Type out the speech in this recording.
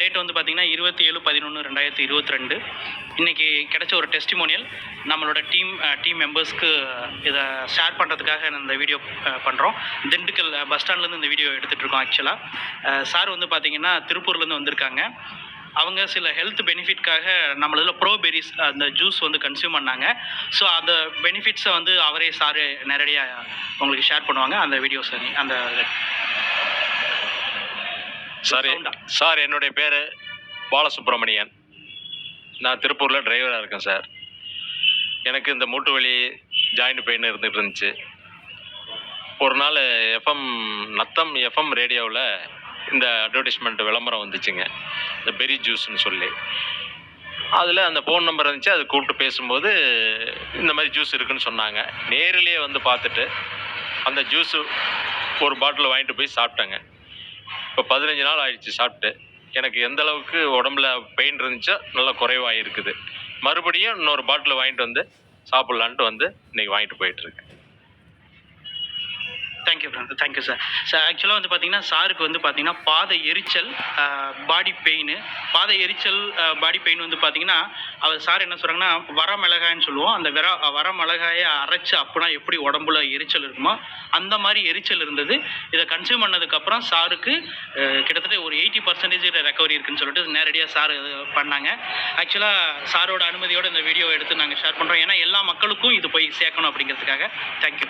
Date வந்து பார்த்தீங்கன்னா இருபத்தி ஏழு பதினொன்று ரெண்டாயிரத்தி இருபத்தி ரெண்டு இன்றைக்கி கிடைச்ச ஒரு டெஸ்டிமோனியல் நம்மளோட டீம் டீம் மெம்பர்ஸ்க்கு இதை ஷேர் பண்ணுறதுக்காக இந்த வீடியோ பண்ணுறோம் திண்டுக்கல் பஸ் ஸ்டாண்ட்லேருந்து இந்த வீடியோ எடுத்துகிட்டு இருக்கோம் ஆக்சுவலாக சார் வந்து பார்த்தீங்கன்னா திருப்பூர்லேருந்து வந்திருக்காங்க. அவங்க சில ஹெல்த் பெனிஃபிட்காக நம்மளதுல ப்ரோபெரிஸ் அந்த ஜூஸ் வந்து கன்சியூம் பண்ணாங்க. ஸோ அந்த பெனிஃபிட்ஸை வந்து அவரே சார் நேரடியாக உங்களுக்கு ஷேர் பண்ணுவாங்க. அந்த வீடியோஸ் அந்த சார்? சார் என்னுடைய பேர் பாலசுப்ரமணியன். நான் திருப்பூரில் டிரைவராக இருக்கேன் சார் எனக்கு இந்த மூட்டு வலி ஜாயிண்ட் பெயின் இருந்துகிட்டு இருந்துச்சு ஒரு நாள் எஃப்எம் நத்தம் எஃப்எம் ரேடியோவில் இந்த அட்வர்டைஸ்மெண்ட் விளம்பரம் வந்துச்சுங்க. இந்த பெரி ஜூஸ்னு சொல்லி. அதில் அந்த ஃபோன் நம்பர் இருந்துச்சு அது கூப்பிட்டு பேசும்போது இந்த மாதிரி ஜூஸ் இருக்குன்னு சொன்னாங்க. நேரிலேயே வந்து பார்த்துட்டு அந்த ஜூஸு ஒரு பாட்டில் வாங்கிட்டு போய் சாப்பிட்டேங்க. இப்போ பதினஞ்சு நாள் ஆயிடுச்சு சாப்பிட்டு. எனக்கு எந்த அளவுக்கு உடம்புல பெயின் இருந்துச்சோ நல்லா குறைவாக இருக்குது மறுபடியும் இன்னொரு பாட்டில் வாங்கிட்டு வந்து சாப்பிட்லான்ட்டு வந்து இன்னைக்கு வாங்கிட்டு போயிட்டுருக்கேன் okay thank you friend thank you sir sir ஆக்சுவலாக வந்து பார்த்தீங்கன்னா சாருக்கு வந்து பார்த்தீங்கன்னா பாத எரிச்சல் பாடி பெயின் பாத எரிச்சல் பாடி பெயின் வந்து பார்த்தீங்கன்னா அவர் சார் என்ன சொல்கிறாங்கன்னா வரமிளகாய்ன்னு சொல்லுவோம். அந்த வர வர மிளகாயை அரைச்சு அப்படின்னா எப்படி உடம்புல எரிச்சல் இருக்குமோ அந்த மாதிரி எரிச்சல் இருந்தது. இதை கன்சியூம் பண்ணதுக்கப்புறம் சாருக்கு கிட்டத்தட்ட ஒரு எயிட்டி பர்சன்டேஜ் ரெக்கவரி இருக்குன்னு சொல்லிட்டு நேரடியாக சார் பண்ணாங்க. ஆக்சுவலாக சாரோட அனுமதியோடு இந்த வீடியோ எடுத்து நாங்கள் ஷேர் பண்ணுறோம் ஏன்னா எல்லா மக்களுக்கும் இது போய் சேர்க்கணும் அப்படிங்கிறதுக்காக. தேங்க்யூ